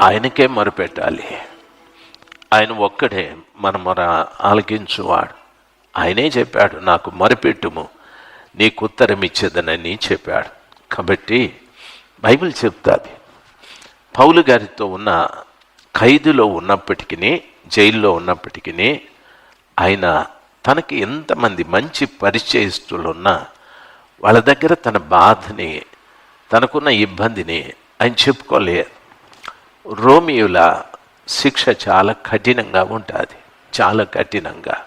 ఆయనకే మొరపెట్టాలి. ఆయన ఒక్కడే మన మొర ఆలకించువాడు. ఆయనే చెప్పాడు నాకు మొరపెట్టుము నీకు ఉత్తరం ఇచ్చేదనని చెప్పాడు. కాబట్టి బైబిల్ చెప్తాది. పౌలు గారితో ఉన్న ఖైదులో ఉన్నప్పటికీ జైల్లో ఉన్నప్పటికీ ఆయన తనకి ఎంతమంది మంచి పరిచయస్తులు ఉన్నా వాళ్ళ దగ్గర తన బాధని తనకున్న ఇబ్బందిని ఆయన చెప్పుకోలేదు రోమియుల శిక్ష చాలా కఠినంగా ఉంటుంది. చాలా కఠినంగా.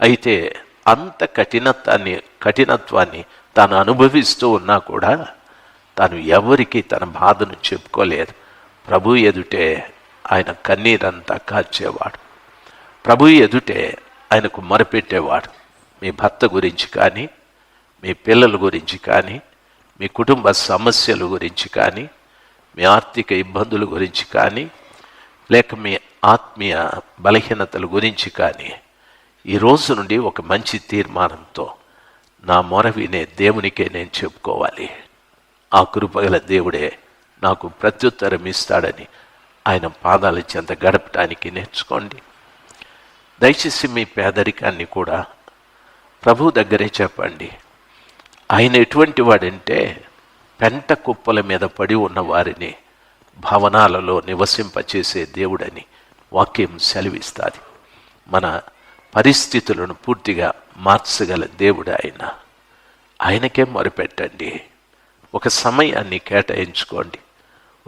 అయితే అంత కఠినత్వాన్ని కఠినత్వాన్ని తాను అనుభవిస్తూ ఉన్నా కూడా తాను ఎవరికి తన బాధను చెప్పుకోలేదు. ప్రభు ఎదుటే ఆయన కన్నీరంతా కాచేవాడు ప్రభు ఎదుటే ఆయనకు మరపెట్టేవాడు. మీ భర్త గురించి కానీ మీ పిల్లల గురించి కానీ మీ కుటుంబ సమస్యల గురించి కానీ మీ ఆర్థిక ఇబ్బందుల గురించి కానీ లేక మీ ఆత్మీయ బలహీనతల గురించి కానీ ఈ రోజు నుండి ఒక మంచి తీర్మానంతో నా మొర వినే దేవునికే నేను చెప్పుకోవాలి. ఆ కృపగల దేవుడే నాకు ప్రత్యుత్తరం ఇస్తాడని ఆయన పాదాల చెంత గడపటానికి నేర్చుకోండి. దయచేసి మీ పేదరికాన్ని కూడా ప్రభు దగ్గరే చెప్పండి. ఆయన ఎటువంటి వాడంటే పెంట కుప్పల మీద పడి ఉన్న వారిని భవనాలలో నివసింపచేసే దేవుడని వాక్యం సెలవిస్తుంది. మన పరిస్థితులను పూర్తిగా మార్చగల దేవుడు ఆయన. ఆయనకే మొరపెట్టండి. ఒక సమయాన్ని కేటాయించుకోండి.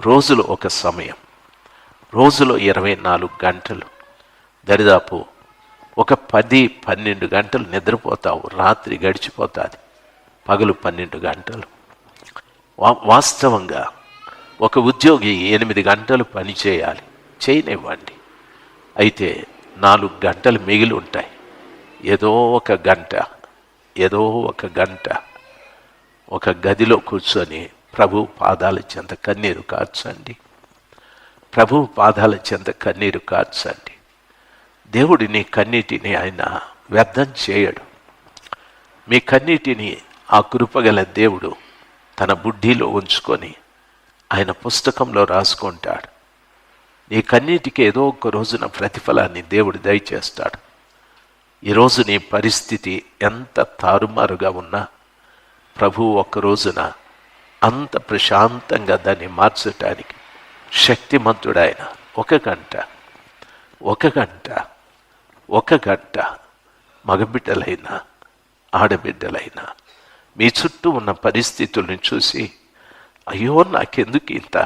రోజులో ఒక సమయం. రోజులో ఇరవై నాలుగు గంటలు. దరిదాపు ఒక పది పన్నెండు గంటలు నిద్రపోతావు. రాత్రి గడిచిపోతుంది. పగలు పన్నెండు గంటలు. వాస్తవంగా ఒక ఉద్యోగి ఎనిమిది గంటలు పని చేయాలి. చేయనివ్వండి. అయితే నాలుగు గంటలు మిగిలి ఉంటాయి. ఏదో ఒక గంట ఏదో ఒక గంట ఒక గదిలో కూర్చొని ప్రభు పాదాల చెంత కన్నీరు కార్చండి ప్రభు పాదాల చెంత కన్నీరు కార్చండి దేవుడి నీ కన్నీటిని ఆయన వ్యర్థం చేయడు. మీ కన్నీటిని ఆ కృపగల దేవుడు తన బుడ్డిలో ఉంచుకొని ఆయన పుస్తకంలో రాసుకుంటాడు. నీ కన్నీటికి ఏదో ఒక రోజున ప్రతిఫలాన్ని దేవుడు దయచేస్తాడు. ఈరోజు నీ పరిస్థితి ఎంత తారుమారుగా ఉన్నా ప్రభు ఒక రోజున అంత ప్రశాంతంగా దాన్ని మార్చటానికి శక్తిమంతుడైన ఒక గంట ఒక గంట ఒక గంట మగబిడ్డలైనా ఆడబిడ్డలైనా మీ చుట్టూ ఉన్న పరిస్థితులను చూసి అయ్యో నాకెందుకు ఇంత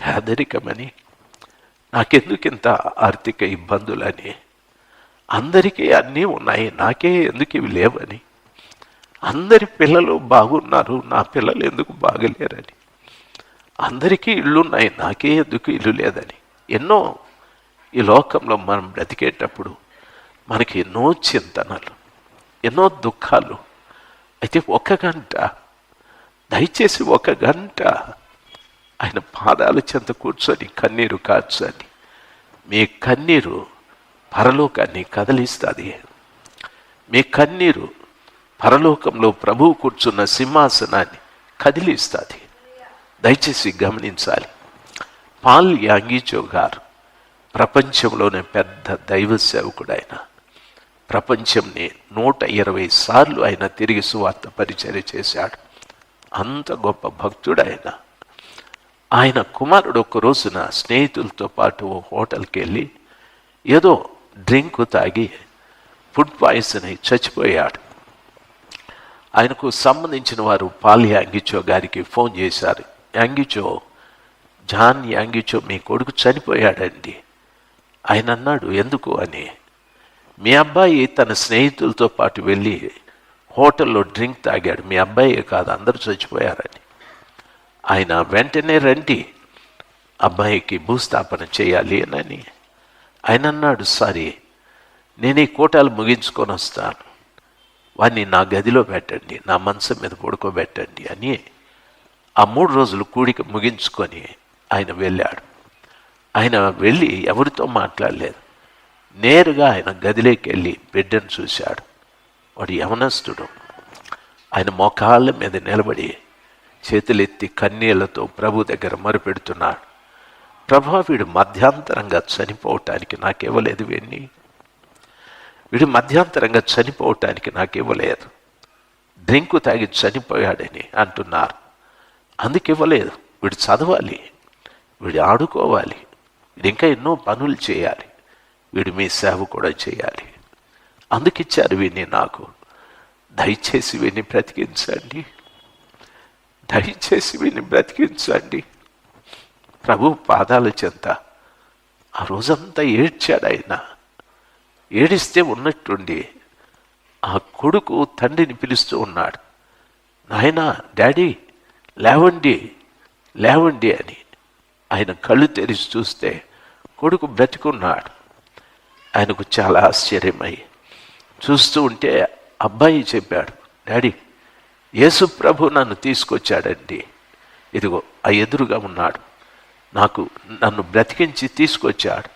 పేదరికమని? నాకెందుకు ఇంత ఆర్థిక ఇబ్బందులని? అందరికీ అన్నీ ఉన్నాయి నాకే ఎందుకు ఇవి లేవని? అందరి పిల్లలు బాగున్నారు నా పిల్లలు ఎందుకు బాగలేరని? అందరికీ ఇళ్ళున్నాయి నాకే ఎందుకు ఇల్లు లేదని? ఎన్నో ఈ లోకంలో మనం బ్రతికేటప్పుడు మనకి ఎన్నో చింతనలు ఎన్నో దుఃఖాలు అయితే ఒక గంట దయచేసి ఒక గంట ఆయన పాదాల చెంత కూర్చొని కన్నీరు కాచని మీ కన్నీరు పరలోకాన్ని కదిలిస్తుంది. మీ కన్నీరు పరలోకంలో ప్రభువు కూర్చున్న సింహాసనాన్ని కదిలిస్తుంది. దయచేసి గమనించాలి. పాల్ యాంగీచో గారు ప్రపంచంలోనే పెద్ద దైవ సేవకుడు ఆయన. ప్రపంచంని నూట ఇరవై సార్లు ఆయన తిరిగి సువార్త పరిచర్య చేశాడు. అంత గొప్ప భక్తుడు ఆయన ఆయన కుమారుడు ఒక రోజున స్నేహితులతో పాటు ఓ హోటల్కి వెళ్ళి ఏదో డ్రింక్ తాగి ఫుడ్ పాయిజన్ అయి చచ్చిపోయాడు. ఆయనకు సంబంధించిన వారు పాలి యాంగిచో గారికి ఫోన్ చేశారు. యాంగిచో జాన్ యాంగిచో మీ కొడుకు చనిపోయాడండి. ఆయన అన్నాడు ఎందుకు? అని. మీ అబ్బాయి తన స్నేహితులతో పాటు వెళ్ళి హోటల్లో డ్రింక్ తాగాడు. మీ అబ్బాయే కాదు అందరూ చచ్చిపోయారని. ఆయన వెంటనే రండి అబ్బాయికి భూస్థాపన చేయాలి అని ఆయన అన్నాడు సారీ నేను ఈ కోటాలు ముగించుకొని వస్తాను. వాడిని నా గదిలో పెట్టండి నా మనసు మీద పడుకోబెట్టండి అని ఆ మూడు రోజులు కూడిక ముగించుకొని ఆయన వెళ్ళాడు. ఆయన వెళ్ళి ఎవరితో మాట్లాడలేదు. నేరుగా ఆయన గదిలోకి వెళ్ళి బిడ్డను చూశాడు. వాడు యవనస్తుడు. ఆయన మోకాళ్ళ మీద నిలబడి చేతులెత్తి కన్నీళ్ళతో ప్రభు దగ్గర మరుపెడుతున్నాడు. ప్రభా వీడు మధ్యాంతరంగా చనిపోవటానికి నాకివ్వలేదు వీడిని వీడు మధ్యాంతరంగా చనిపోవటానికి నాకివ్వలేదు. డ్రింకు తాగి చనిపోయాడని అంటున్నారు. అందుకు ఇవ్వలేదు వీడు చదవాలి. వీడు ఆడుకోవాలి. వీడు ఇంకా ఎన్నో పనులు చేయాలి. వీడు మీ సేవ కూడా చేయాలి. అందుకిచ్చారు వీడిని నాకు. దయచేసి వీడిని బ్రతికించండి. దయచేసి వీడిని బ్రతికించండి. ప్రభు పాదాల చెంత. ఆ రోజంతా ఏడ్చాడు ఆయన ఏడిస్తే ఉన్నట్టుండి ఆ కొడుకు తండ్రిని పిలుస్తూ ఉన్నాడు. నాయనా డాడీ లేవండి లేవండి అని ఆయన కళ్ళు తెరిచి చూస్తే కొడుకు బ్రతికున్నాడు. ఆయనకు చాలా ఆశ్చర్యమై చూస్తూ ఉంటే అబ్బాయి చెప్పాడు డాడీ యేసు ప్రభు నన్ను తీసుకొచ్చాడండి. ఇదిగో ఆ ఎదురుగా ఉన్నాడు. నాకు నన్ను బ్రతికించి తీసుకొచ్చాడు.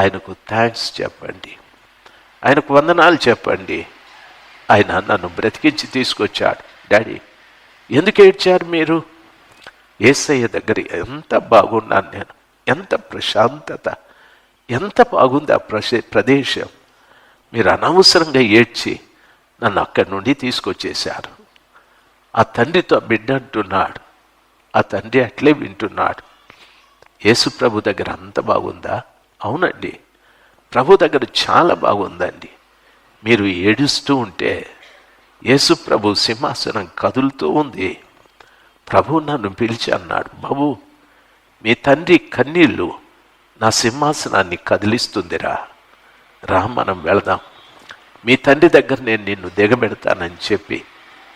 ఆయనకు థ్యాంక్స్ చెప్పండి. ఆయనకు వందనాలు చెప్పండి. ఆయన నన్ను బ్రతికించి తీసుకొచ్చాడు. డాడీ ఎందుకు ఏడ్చారు మీరు? ఏసయ్య దగ్గర ఎంత బాగున్నాను నేను. ఎంత ప్రశాంతత. ఎంత బాగుంది ఆ ప్రశ ప్రదేశం. మీరు అనవసరంగా ఏడ్చి నన్ను అక్కడి నుండి తీసుకొచ్చేశారు. ఆ తండ్రితో బిడ్డ అంటున్నాడు ఆ తండ్రి అట్లే వింటున్నాడు. యేసు ప్రభు దగ్గర అంత బాగుందా? అవునండి. ప్రభు దగ్గర చాలా బాగుందండి. మీరు ఏడుస్తూ ఉంటే యేసు ప్రభు సింహాసనం కదులుతూ ఉంది. ప్రభు నన్ను పిలిచి అన్నాడు బాబు మీ తండ్రి కన్నీళ్ళు నా సింహాసనాన్ని కదిలిస్తుందిరా. రా మనం వెళదాం. మీ తండ్రి దగ్గర నేను నిన్ను దిగబెడతానని చెప్పి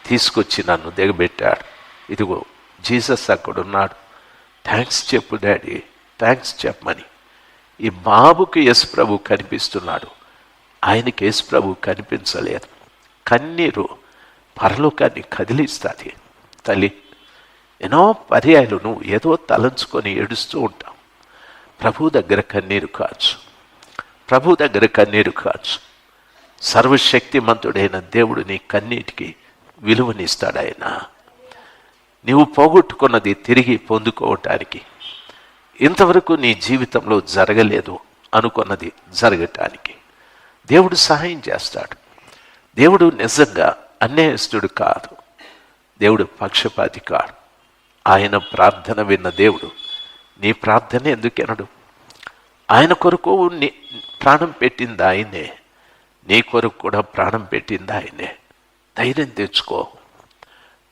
తీసుకొచ్చి నన్ను దిగబెట్టాడు. ఇదిగో జీసస్ అక్కడున్నాడు థ్యాంక్స్ చెప్పు డాడీ. థ్యాంక్స్ చెప్పమని. ఈ బాబుకి యశ్ ప్రభు కనిపిస్తున్నాడు. ఆయనకి యేసు ప్రభు కనిపించలేదు. కన్నీరు పరలోకాన్ని కదిలిస్తుంది. తల్లి ఎన్నో పర్యాయాలు నువ్వు ఏదో తలంచుకొని ఏడుస్తూ ఉంటావు. ప్రభు దగ్గర కన్నీరు కాచు. ప్రభు దగ్గర కన్నీరు కాచు. సర్వశక్తిమంతుడైన దేవుడు నీ కన్నీటికి విలువనిస్తాడు ఆయన నీవు పోగొట్టుకున్నది తిరిగి పొందుకోవటానికి. ఇంతవరకు నీ జీవితంలో జరగలేదు అనుకున్నది జరగటానికి. దేవుడు సహాయం చేస్తాడు. దేవుడు నిజంగా అన్యాయస్తుడు కాదు. దేవుడు పక్షపాతి కాడు. ఆయన ప్రార్థన విన్న దేవుడు నీ ప్రార్థన ఎందుకెనడు ఆయన కొరకు నీ ప్రాణం పెట్టింది ఆయనే. నీ కొరకు కూడా ప్రాణం పెట్టింది ఆయనే. ధైర్యం తెచ్చుకో.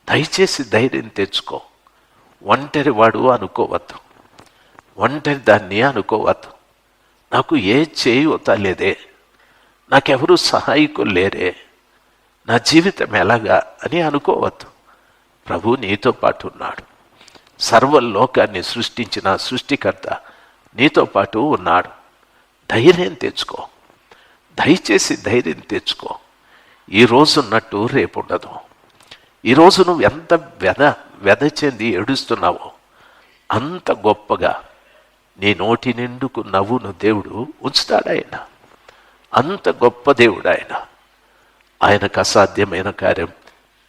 దయచేసి ధైర్యం తెచ్చుకో. ఒంటరి వాడు అనుకోవద్దు. ఒంటరి దాన్ని అనుకోవద్దు. నాకు ఏ చేయూత లేదే. నాకెవరు సహాయకులు లేరే. నా జీవితం ఎలాగా అని అనుకోవద్దు. ప్రభు నీతో పాటు ఉన్నాడు. సర్వలోకాన్ని సృష్టించిన సృష్టికర్త నీతో పాటు ఉన్నాడు. ధైర్యం తెచ్చుకో. దయచేసి ధైర్యం తెచ్చుకో. ఈ ఉన్నట్టు రేపు ఉండదు ఈరోజు నువ్వు ఎంత వెద వెద చెంది ఏడుస్తున్నావో అంత గొప్పగా నీ నోటి నిండుకు నవ్వును దేవుడు ఉంచుతాడాయన అంత గొప్ప దేవుడు ఆయన. ఆయనకు అసాధ్యమైన కార్యం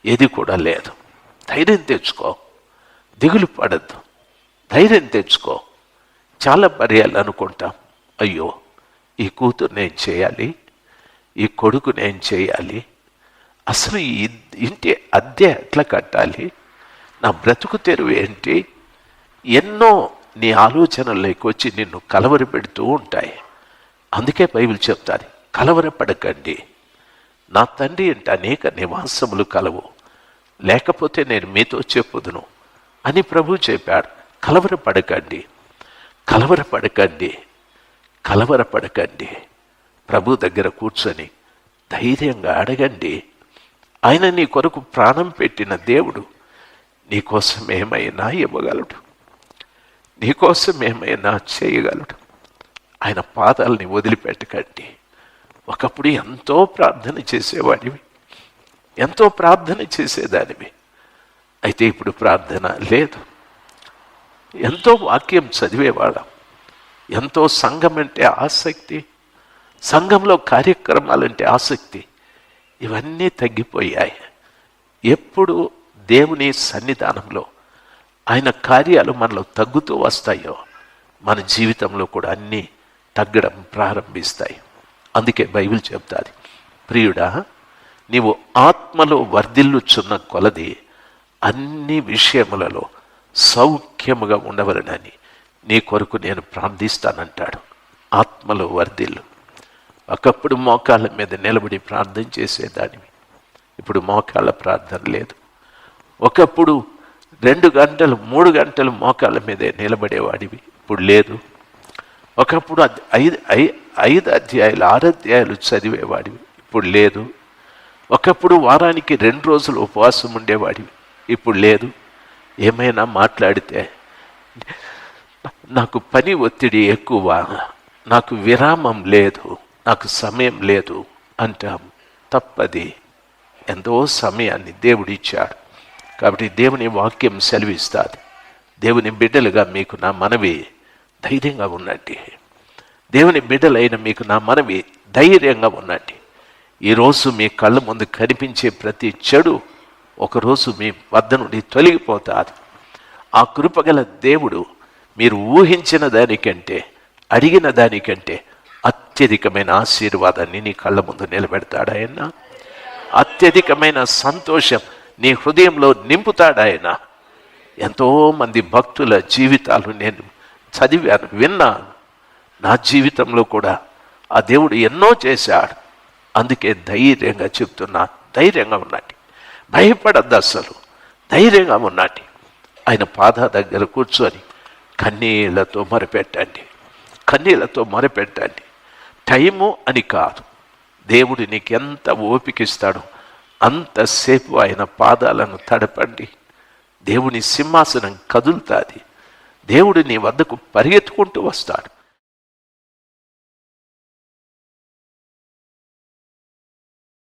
ఏది కూడా లేదు. ధైర్యం తెచ్చుకో. దిగులు పడద్దు. ధైర్యం తెచ్చుకో. చాలా పర్యాలు అనుకుంటాం. అయ్యో ఈ కూతురు నేను చేయాలి ఈ కొడుకు నేను చేయాలి అసలు ఈ ఇంటి అద్దె ఎట్లా కట్టాలి నా బ్రతుకు తెరువు ఏంటి ఎన్నో నీ ఆలోచనల్లోకి వచ్చి నిన్ను కలవరి పెడుతూ ఉంటాయి. అందుకే బైబిల్ చెప్తారు కలవరపడకండి నా తండ్రి అంటే అనేక నివాసములు కలవు. లేకపోతే నేను మీతో చెప్పుదును. అని ప్రభు చెప్పాడు. కలవరపడకండి. కలవరపడకండి. కలవరపడకండి. ప్రభు దగ్గర కూర్చొని ధైర్యంగా అడగండి. ఆయన నీ కొరకు ప్రాణం పెట్టిన దేవుడు నీకోసం ఏమైనా ఇవ్వగలడు. నీకోసం ఏమైనా చేయగలడు. ఆయన పాదాలని వదిలిపెట్టకండి. ఒకప్పుడు ఎంతో ప్రార్థన చేసేవాడివి. ఎంతో ప్రార్థన చేసేదానివి. అయితే ఇప్పుడు ప్రార్థన లేదు. ఎంతో వాక్యం చదివేవాళ్ళం. ఎంతో సంఘం అంటే ఆసక్తి సంఘంలో కార్యక్రమాలంటే ఆసక్తి. ఇవన్నీ తగ్గిపోయాయి. ఎప్పుడు దేవుని సన్నిధానంలో ఆయన కార్యాలు మనలో తగ్గుతూ వస్తాయో మన జీవితంలో కూడా అన్నీ తగ్గడం ప్రారంభిస్తాయి. అందుకే బైబిల్ చెప్తాది ప్రియుడా నీవు ఆత్మలో వర్ధిల్లుచున్న కొలది అన్ని విషయములలో సౌఖ్యముగా ఉండవలనని నీ కొరకు నేను ప్రార్థిస్తానంటాడు. ఆత్మలో వర్ధిల్లు. ఒకప్పుడు మోకాళ్ళ మీద నిలబడి ప్రార్థన చేసేదానివి. ఇప్పుడు మోకాళ్ళ ప్రార్థన లేదు. ఒకప్పుడు రెండు గంటలు మూడు గంటలు మోకాళ్ళ మీదే నిలబడేవాడివి. ఇప్పుడు లేదు. ఒకప్పుడు ఐదు ఐ- ఐదు అధ్యాయులు ఆరు అధ్యాయులు చదివేవాడివి. ఇప్పుడు లేదు. ఒకప్పుడు వారానికి రెండు రోజులు ఉపవాసం ఉండేవాడివి. ఇప్పుడు లేదు. ఏమైనా మాట్లాడితే నాకు పని ఒత్తిడి ఎక్కువ నాకు విరామం లేదు నాకు సమయం లేదు అంటాం. తప్పది. ఎంతో సమయాన్ని దేవుడు ఇచ్చాడు కాబట్టి దేవుని వాక్యం సెలవిస్తుంది. దేవుని బిడ్డలుగా మీకు నా మనవి ధైర్యంగా ఉండండి. దేవుని బిడ్డలైన మీకు నా మనవి ధైర్యంగా ఉండండి. ఈరోజు మీ కళ్ళ ముందు కనిపించే ప్రతి చెడు ఒకరోజు మీ వద్ద నుండి తొలగిపోతాది ఆ కృపగల దేవుడు మీరు ఊహించిన దానికంటే అడిగిన దానికంటే అత్యధికమైన ఆశీర్వాదాన్ని నీ కళ్ళ ముందు నిలబెడతాడాయన? అత్యధికమైన సంతోషం నీ హృదయంలో నింపుతాడాయన? ఎంతో మంది భక్తుల జీవితాలు నేను చదివాను విన్నాను. నా జీవితంలో కూడా ఆ దేవుడు ఎన్నో చేశాడు. అందుకే ధైర్యంగా చెప్తున్నా ధైర్యంగా ఉండండి. భయపడద్దు అసలు ధైర్యంగా ఉండండి. ఆయన పాద దగ్గర కూర్చొని కన్నీళ్ళతో మొరపెట్టండి. కన్నీళ్ళతో మొరపెట్టండి. టైము అని కాదు. దేవుడు నీకు ఎంత ఓపికిస్తాడో అంతసేపు ఆయన పాదాలను తడపండి. దేవుని సింహాసనం కదులుతాది. దేవుడు నీ వద్దకు పరిగెత్తుకుంటూ వస్తాడు.